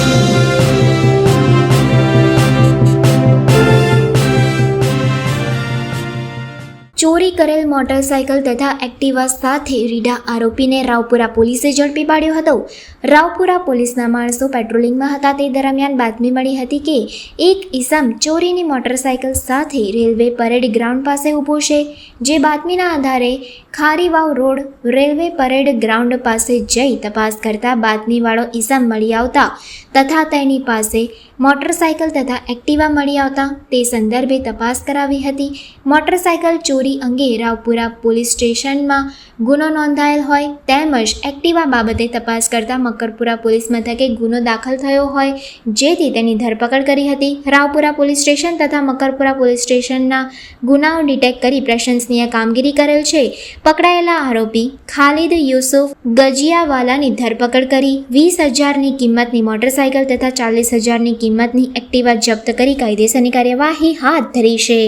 Thank you. ચોરી કરેલ motorcycle તથા એક્ટિવા સાથે રીઢા આરોપીને રાવપુરા પોલીસે ઝડપી પાડ્યો હતો. રાવપુરા પોલીસના માણસો પેટ્રોલિંગમાં હતા. તે દરમિયાન બાતમી મળી હતી કે એક ઈસમ ચોરીની મોટરસાયકલ સાથે રેલવે પરેડ ગ્રાઉન્ડ પાસે ઊભો છે. જે બાતમીના આધારે Kharivav road railway parade ground પાસે જઈ તપાસ કરતા બાતમીવાળો ઈસમ મળી આવતા તથા તેની પાસે મોટરસાયકલ તથા એક્ટિવા મળી આવતા તે સંદર્ભે તપાસ કરાવી હતી. મોટરસાયકલ ચોરી અંગે રાવપુરા પોલીસ સ્ટેશનમાં ગુનો નોંધાયેલ હોય તેમજ એક્ટિવા બાબતે તપાસ કરતા મકરપુરા પોલીસ મથકે ગુનો દાખલ થયો હોય જેથી તેની ધરપકડ કરી હતી. રાવપુરા પોલીસ સ્ટેશન તથા મકરપુરા પોલીસ સ્ટેશનના ગુનાઓ ડિટેક્ટ કરી પ્રશંસનીય કામગીરી કરેલ છે. પકડાયેલા આરોપી ખાલિદ યુસુફ ગજિયાવાલાની ધરપકડ કરી વીસ હજારની કિંમતની મોટરસાયકલ તથા ચાલીસ હજારની કિંમતની એક્ટિવા જપ્ત કરી કાયદેસરની કાર્યવાહી હાથ ધરી છે.